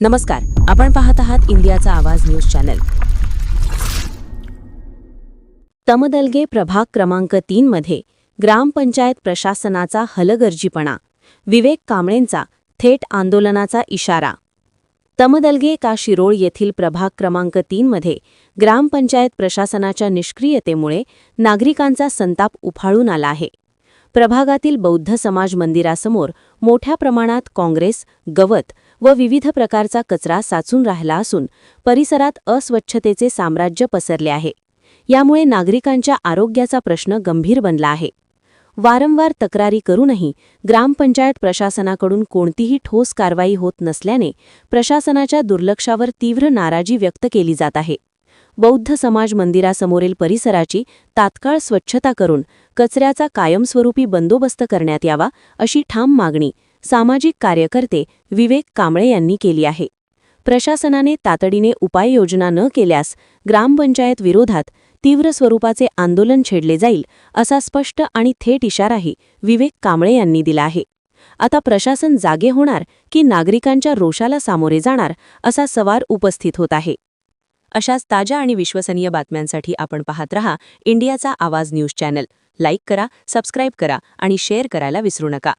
नमस्कार आपण पाहत आहात इंडियाचा आवाज न्यूज चॅनल. तमदलगे प्रभाग क्रमांक तीन मध्ये ग्रामपंचायत प्रशासनाचा हलगर्जीपणा विवेक कांबळेंचा थेट आंदोलनाचा इशारा. तमदलगे का शिरोळ येथील प्रभाग क्रमांक तीनमध्ये ग्रामपंचायत प्रशासनाच्या निष्क्रियतेमुळे नागरिकांचा संताप उफाळून आला आहे. प्रभागातील बौद्ध समाज मंदिरासमोर मोठ्या प्रमाणात काँग्रेस गवत व विविध प्रकारचा कचरा साचून राहिला असून परिसरात अस्वच्छतेचे साम्राज्य पसरले आहे. यामुळे नागरिकांच्या आरोग्याचा प्रश्न गंभीर बनला आहे. वारंवार तक्रारी करूनही ग्रामपंचायत प्रशासनाकडून कोणतीही ठोस कारवाई होत नसल्याने प्रशासनाच्या दुर्लक्षावर तीव्र नाराजी व्यक्त केली जात आहे. बौद्ध समाज मंदिरासमोरील परिसराची तात्काळ स्वच्छता करून कचऱ्याचा कायमस्वरूपी बंदोबस्त करण्यात यावा अशी ठाम मागणी सामाजिक कार्यकर्ते विवेक कांबळे यांनी केली आहे. प्रशासनाने तातडीने उपाययोजना न केल्यास ग्रामपंचायत विरोधात तीव्र स्वरूपाचे आंदोलन छेडले जाईल असा स्पष्ट आणि थेट इशाराही विवेक कांबळे यांनी दिला आहे. आता प्रशासन जागे होणार की नागरिकांच्या रोषाला सामोरे जाणार असा सवाल उपस्थित होत आहे. अशाच ताज्या आणि विश्वसनीय बातम्यांसाठी आपण पाहत रहा इंडियाचा आवाज न्यूज चॅनल. लाईक करा सबस्क्राईब करा आणि शेअर करायला विसरू नका.